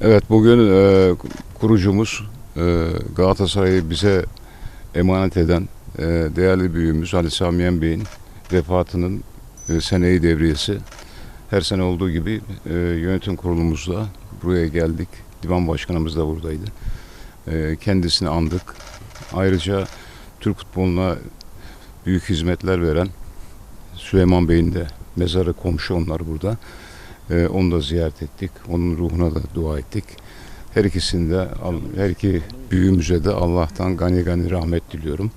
Evet bugün e, kurucumuz e, Galatasaray'ı bize emanet eden e, değerli büyüğümüz Ali Sami Bey'in vefatının e, seneyi devriyesi. Her sene olduğu gibi e, yönetim kurulumuzla buraya geldik. Divan başkanımız da buradaydı. E, kendisini andık. Ayrıca Türk futboluna büyük hizmetler veren Süleyman Bey'in de mezarı komşu onlar burada. Ee, onu da ziyaret ettik. Onun ruhuna da dua ettik. Her ikisinde, her iki büyüğümüze de Allah'tan gani gani rahmet diliyorum.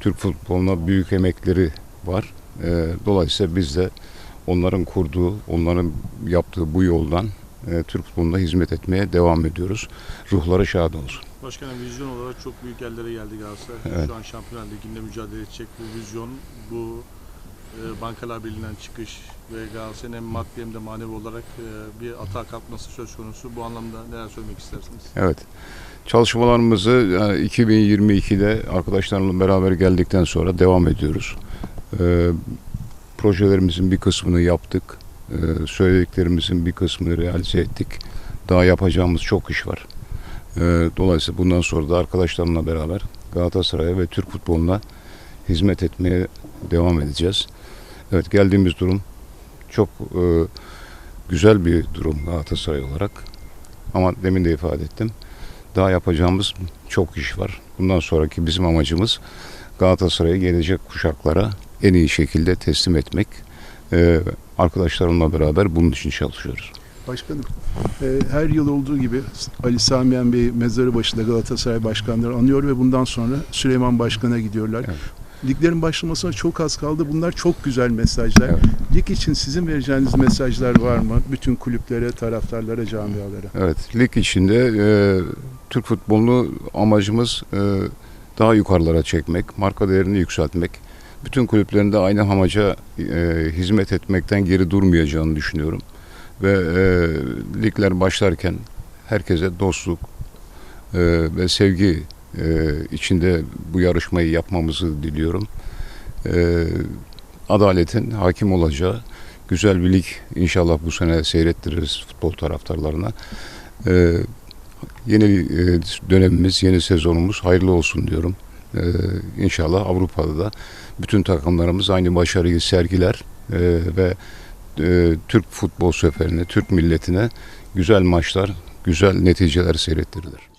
Türk futboluna büyük emekleri var. Ee, dolayısıyla biz de onların kurduğu, onların yaptığı bu yoldan e, Türk futboluna hizmet etmeye devam ediyoruz. Ruhları şad olsun. Başkanım vizyon olarak çok büyük yerlere geldi Galatasaray. Evet. Şu an Şampiyonlar Ligi'nde mücadele edecek bu vizyon, bu e, Bankalar Birliği'nden çıkış ve Galatasaray'ın hem maddi hem de manevi olarak e, bir atağa kalkması söz konusu. Bu anlamda neler söylemek istersiniz? Evet. Çalışmalarımızı yani 2022'de arkadaşlarımla beraber geldikten sonra devam ediyoruz. Ee, projelerimizin bir kısmını yaptık. Söylediklerimizin bir kısmını realize ettik. Daha yapacağımız çok iş var. Dolayısıyla bundan sonra da arkadaşlarımla beraber Galatasaray'a ve Türk futboluna hizmet etmeye devam edeceğiz. Evet geldiğimiz durum çok e, güzel bir durum Galatasaray olarak. Ama demin de ifade ettim. Daha yapacağımız çok iş var. Bundan sonraki bizim amacımız Galatasaray'ı gelecek kuşaklara en iyi şekilde teslim etmek. Ee, arkadaşlarımla beraber bunun için çalışıyoruz. Başkanım, e, her yıl olduğu gibi Ali Sami Bey mezarı başında Galatasaray başkanları anıyor ve bundan sonra Süleyman Başkan'a gidiyorlar. Evet. Liglerin başlamasına çok az kaldı. Bunlar çok güzel mesajlar. Evet. Lig için sizin vereceğiniz mesajlar var mı? Bütün kulüplere, taraftarlara, camialara. Evet, lig içinde e, Türk futbolunu amacımız e, daha yukarılara çekmek, marka değerini yükseltmek. Bütün kulüplerin de aynı amaca e, hizmet etmekten geri durmayacağını düşünüyorum. Ve e, ligler başlarken herkese dostluk e, ve sevgi e, içinde bu yarışmayı yapmamızı diliyorum. E, adaletin hakim olacağı güzel bir lig inşallah bu sene seyrettiririz futbol taraftarlarına. Ee, yeni e, dönemimiz, yeni sezonumuz hayırlı olsun diyorum. Ee, inşallah Avrupa'da da bütün takımlarımız aynı başarıyı sergiler ee, ve e, Türk futbol seferine, Türk milletine güzel maçlar, güzel neticeler seyrettirilir.